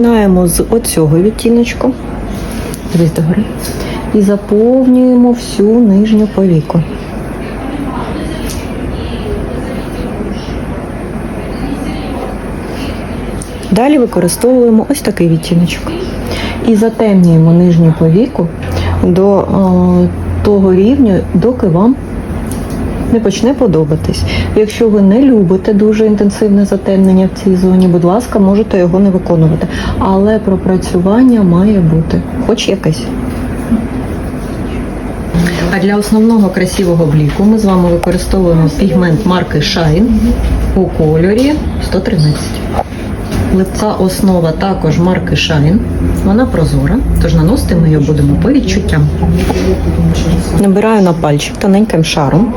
Починаємо з оцього відтіночку. Догори. І заповнюємо всю нижню повіку. Далі використовуємо ось такий відтіночок. І затемнюємо нижню повіку до е, того рівня, доки вам не почне подобатись. Якщо ви не любите дуже інтенсивне затемнення в цій зоні, будь ласка, можете його не виконувати. Але пропрацювання має бути, хоч якесь. А для основного красивого бліку ми з вами використовуємо пігмент марки Shine у кольорі 113. Липка основа також марки Shine. Вона прозора, тож наносити ми її будемо по відчуттям. Набираю на пальчик тоненьким шаром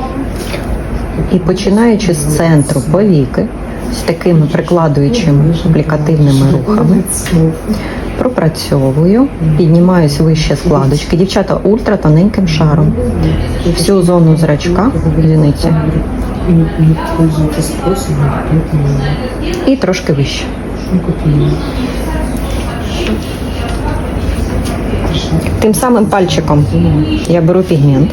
і починаючи з центру повіки, з такими прикладуючими аплікативними рухами, пропрацьовую, піднімаюсь вище складочки. Дівчата ультра тоненьким шаром. Всю зону зрачка, зіниці і трошки вище. Тим самим пальчиком. Я беру пігмент.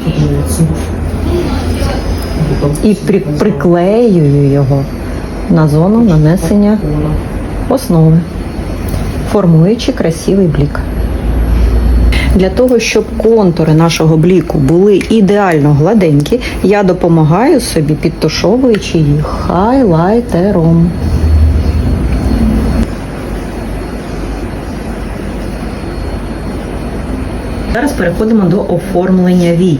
І при, приклеюю його на зону нанесення основи, формуючи красивий блік. Для того, щоб контури нашого бліку були ідеально гладенькі, я допомагаю собі, підтушовуючи їх хайлайтером. Зараз переходимо до оформлення вій.